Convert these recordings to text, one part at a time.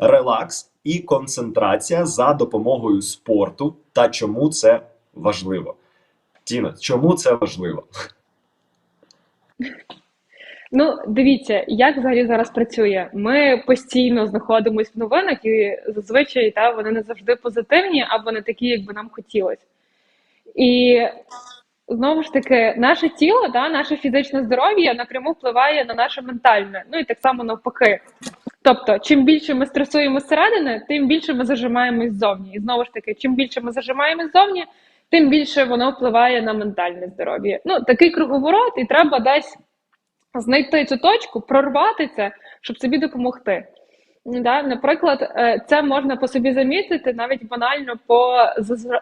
релакс і концентрація за допомогою спорту, та чому це важливо. Тіна, чому це важливо? Ну, дивіться, як взагалі зараз працює. Ми постійно знаходимося в новинах, і зазвичай та вони не завжди позитивні, або не такі, як би нам хотілося. І знову ж таки, наше тіло, та, наше фізичне здоров'я напряму впливає на наше ментальне, ну і так само навпаки. Тобто, чим більше ми стресуємо зсередини, тим більше ми зажимаємось ззовні. І знову ж таки, чим більше ми зажимаємось ззовні, тим більше воно впливає на ментальне здоров'я. Ну, такий круговорот, і треба десь знайти цю точку, прорвати це, щоб собі допомогти. Да? Наприклад, е, це можна по собі замітити навіть банально по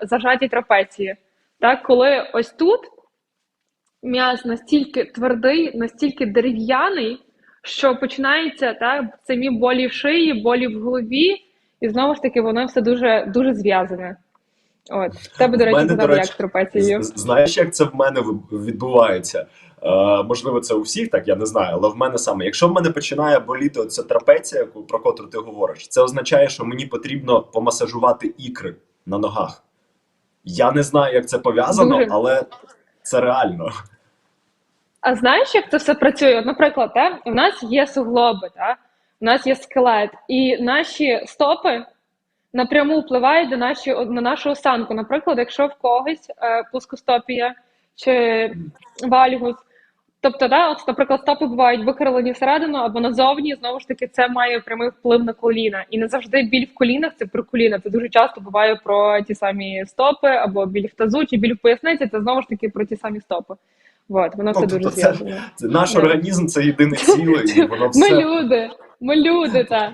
зажатій трапеції. Так? Коли ось тут м'яз настільки твердий, настільки дерев'яний, що починається так, самі болі в шиї, болі в голові, і знову ж таки воно все дуже, дуже зв'язане. От. В Тебе, до речі, задав як. З- Знаєш, як це в мене відбувається? Е, можливо, це у всіх так, я не знаю, але в мене саме. Якщо в мене починає боліти оця трапеція, про котру ти говориш, це означає, що мені потрібно помасажувати ікри на ногах. Я не знаю, як це пов'язано, Дуже. але це реально. А знаєш, як це все працює? Наприклад, та, у нас є суглоби, та, у нас є скелет, і наші стопи напряму впливають до наші, на нашу осанку. Наприклад, якщо в когось е, плоскостопія чи вальгус, тобто, да, от, наприклад, стопи бувають викривлені всередину або назовні, знову ж таки, це має прямий вплив на коліна. І не завжди біль в колінах це про коліна. Це дуже часто буває про ті самі стопи, або біль в тазу, чи біль в поясниці, це знову ж таки про ті самі стопи. От, воно все Ну, дуже тобто це- зв'язано. Це наш організм це єдине ціле, і воно Ми люди, ми люди, так.